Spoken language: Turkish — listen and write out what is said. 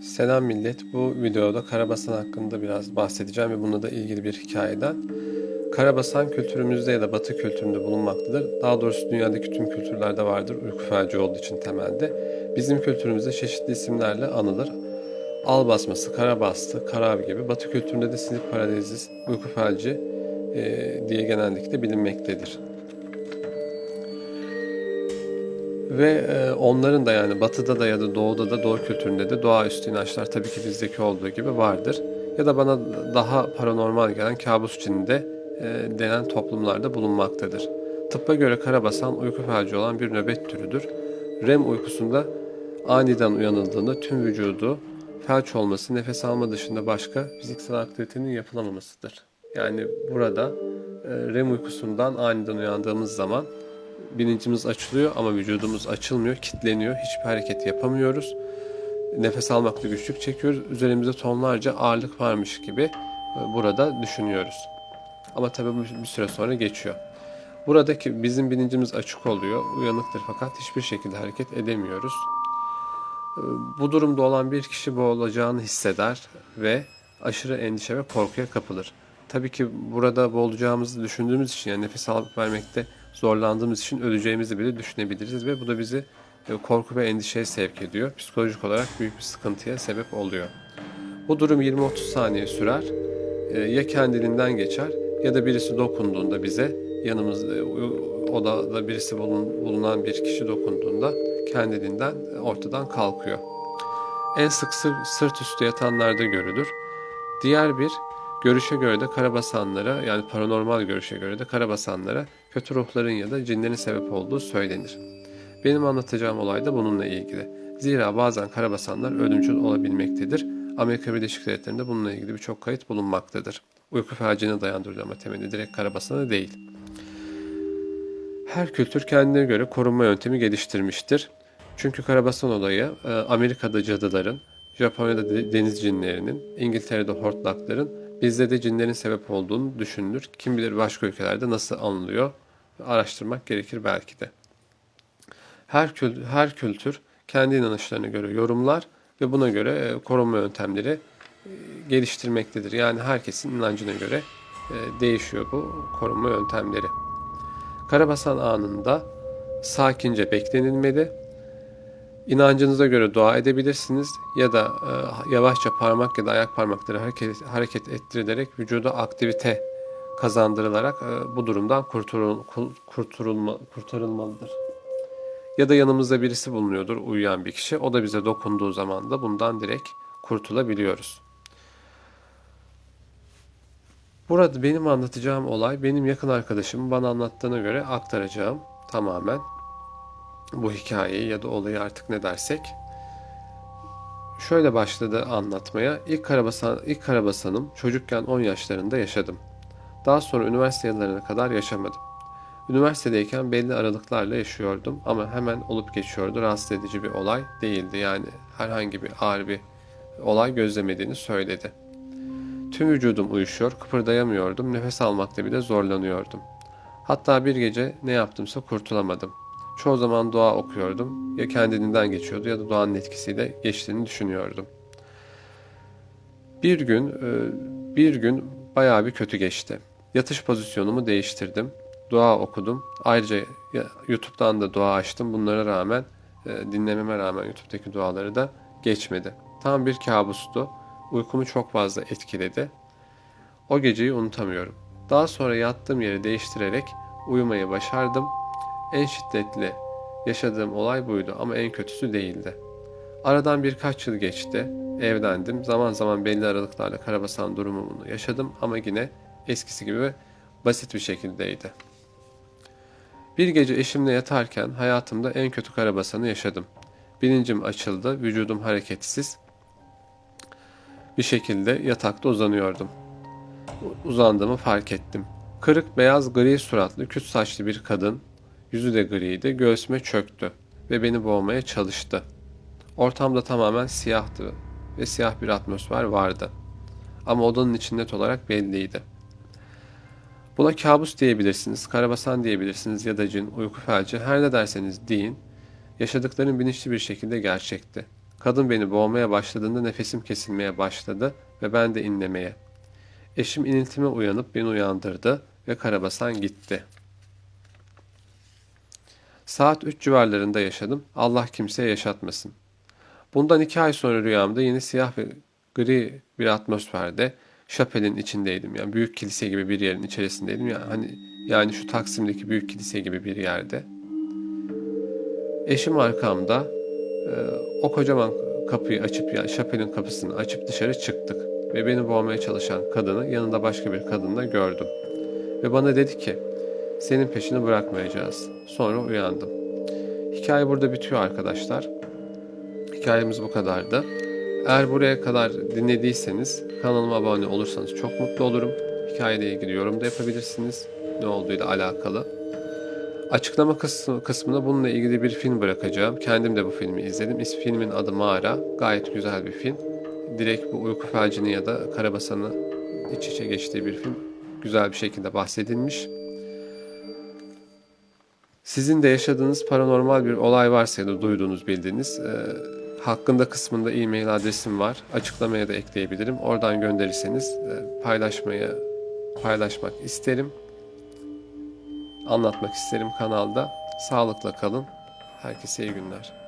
Selam millet. Bu videoda Karabasan hakkında biraz bahsedeceğim ve bununla da ilgili bir hikayeden. Karabasan kültürümüzde ya da Batı kültüründe bulunmaktadır. Daha doğrusu dünyadaki tüm kültürlerde vardır uyku felci olduğu için temelde. Bizim kültürümüzde çeşitli isimlerle anılır. Al basması, kara bastı, karav gibi. Batı kültüründe de sinir paralizis, uyku felci e, diye genellikle bilinmektedir. Ve e, onların da yani batıda da ya da doğuda da doğu kültüründe de doğaüstü inançlar tabii ki bizdeki olduğu gibi vardır. Ya da bana daha paranormal gelen kabus içinde e, denen toplumlarda bulunmaktadır. Tıbba göre karabasan uyku felci olan bir nöbet türüdür. REM uykusunda aniden uyanıldığında tüm vücudu felç olması, nefes alma dışında başka fiziksel aktivitenin yapılamamasıdır. Yani burada e, REM uykusundan aniden uyandığımız zaman bilincimiz açılıyor ama vücudumuz açılmıyor, kitleniyor. Hiçbir hareket yapamıyoruz. Nefes almakta güçlük çekiyoruz. Üzerimizde tonlarca ağırlık varmış gibi e, burada düşünüyoruz. Ama tabii bu bir süre sonra geçiyor. Buradaki bizim bilincimiz açık oluyor, uyanıktır fakat hiçbir şekilde hareket edemiyoruz. E, Bu durumda olan bir kişi boğulacağını hisseder ve aşırı endişe ve korkuya kapılır. Tabii ki burada boğulacağımızı düşündüğümüz için yani nefes alıp vermekte zorlandığımız için öleceğimizi bile düşünebiliriz ve bu da bizi e, korku ve endişeye sevk ediyor. Psikolojik olarak büyük bir sıkıntıya sebep oluyor. Bu durum 20-30 saniye sürer. E, Ya kendiliğinden geçer ya da birisi dokunduğunda bize yanımızda e, odada birisi bulun- bulunan bir kişi dokunduğunda kendiliğinden ortadan kalkıyor. En sık sı- sırt üstü yatanlarda görülür. Diğer bir görüşe göre de karabasanlara yani paranormal görüşe göre de karabasanlara kötü ruhların ya da cinlerin sebep olduğu söylenir. Benim anlatacağım olay da bununla ilgili. Zira bazen karabasanlar ölümcül olabilmektedir. Amerika Birleşik Devletleri'nde bununla ilgili birçok kayıt bulunmaktadır. Uyku felcine dayandırılıyor ama temeli direkt karabasana değil. Her kültür kendine göre korunma yöntemi geliştirmiştir. Çünkü karabasan olayı e, Amerika'da cadıların, Japonya'da de- deniz cinlerinin, İngiltere'de hortlakların, bizde de cinlerin sebep olduğunu düşünülür. Kim bilir başka ülkelerde nasıl anılıyor? Araştırmak gerekir belki de. Her kültür, her kültür kendi inanışlarına göre yorumlar ve buna göre e, korunma yöntemleri e, geliştirmektedir. Yani herkesin inancına göre e, değişiyor bu korunma yöntemleri. Karabasan anında sakince beklenilmeli. İnancınıza göre dua edebilirsiniz ya da e, yavaşça parmak ya da ayak parmakları hareket, hareket ettirilerek vücuda aktivite kazandırılarak e, bu durumdan kurtulul, kul- kurtulma, kurtarılmalıdır. Ya da yanımızda birisi bulunuyordur uyuyan bir kişi. O da bize dokunduğu zaman da bundan direkt kurtulabiliyoruz. Burada benim anlatacağım olay benim yakın arkadaşımın bana anlattığına göre aktaracağım tamamen bu hikayeyi ya da olayı artık ne dersek. Şöyle başladı anlatmaya. İlk karabasan ilk karabasanım çocukken 10 yaşlarında yaşadım. Daha sonra üniversite yıllarına kadar yaşamadım. Üniversitedeyken belli aralıklarla yaşıyordum ama hemen olup geçiyordu. Rahatsız edici bir olay değildi. Yani herhangi bir ağır bir olay gözlemediğini söyledi. Tüm vücudum uyuşuyor, kıpırdayamıyordum, nefes almakta bile zorlanıyordum. Hatta bir gece ne yaptımsa kurtulamadım. Çoğu zaman dua okuyordum. Ya kendiliğinden geçiyordu ya da duanın etkisiyle geçtiğini düşünüyordum. Bir gün, e, bir gün bayağı bir kötü geçti. Yatış pozisyonumu değiştirdim. Dua okudum. Ayrıca YouTube'dan da dua açtım. Bunlara rağmen, e, dinlememe rağmen YouTube'daki duaları da geçmedi. Tam bir kabustu. Uykumu çok fazla etkiledi. O geceyi unutamıyorum. Daha sonra yattığım yeri değiştirerek uyumayı başardım. En şiddetli yaşadığım olay buydu ama en kötüsü değildi. Aradan birkaç yıl geçti. Evlendim. Zaman zaman belli aralıklarla karabasan durumunu yaşadım ama yine eskisi gibi basit bir şekildeydi. Bir gece eşimle yatarken hayatımda en kötü karabasanı yaşadım. Bilincim açıldı, vücudum hareketsiz. Bir şekilde yatakta uzanıyordum. Uzandığımı fark ettim. Kırık beyaz gri suratlı küt saçlı bir kadın, yüzü de griydi, göğsüme çöktü ve beni boğmaya çalıştı. Ortamda tamamen siyahtı ve siyah bir atmosfer vardı. Ama odanın içi net olarak belliydi. Buna kabus diyebilirsiniz, karabasan diyebilirsiniz ya da cin, uyku felci her ne derseniz deyin. Yaşadıklarım bilinçli bir şekilde gerçekti. Kadın beni boğmaya başladığında nefesim kesilmeye başladı ve ben de inlemeye. Eşim iniltime uyanıp beni uyandırdı ve karabasan gitti. Saat 3 civarlarında yaşadım. Allah kimseye yaşatmasın. Bundan iki ay sonra rüyamda yine siyah ve gri bir atmosferde şapelin içindeydim. Yani büyük kilise gibi bir yerin içerisindeydim. Yani hani yani şu Taksim'deki büyük kilise gibi bir yerde. Eşim arkamda e, o kocaman kapıyı açıp yani şapelin kapısını açıp dışarı çıktık. Ve beni boğmaya çalışan kadını yanında başka bir kadınla gördüm. Ve bana dedi ki senin peşini bırakmayacağız. Sonra uyandım. Hikaye burada bitiyor arkadaşlar. Hikayemiz bu kadardı. Eğer buraya kadar dinlediyseniz kanalıma abone olursanız çok mutlu olurum. Hikayeyle ilgili yorum da yapabilirsiniz. Ne olduğuyla alakalı. Açıklama kısmı, kısmına bununla ilgili bir film bırakacağım. Kendim de bu filmi izledim. İsmi filmin adı Mağara. Gayet güzel bir film. Direkt bu uyku felcini ya da karabasanı iç içe geçtiği bir film. Güzel bir şekilde bahsedilmiş. Sizin de yaşadığınız paranormal bir olay varsa ya da duyduğunuz, bildiğiniz e, hakkında kısmında e-mail adresim var. Açıklamaya da ekleyebilirim. Oradan gönderirseniz e, paylaşmaya paylaşmak isterim. Anlatmak isterim kanalda. Sağlıkla kalın. Herkese iyi günler.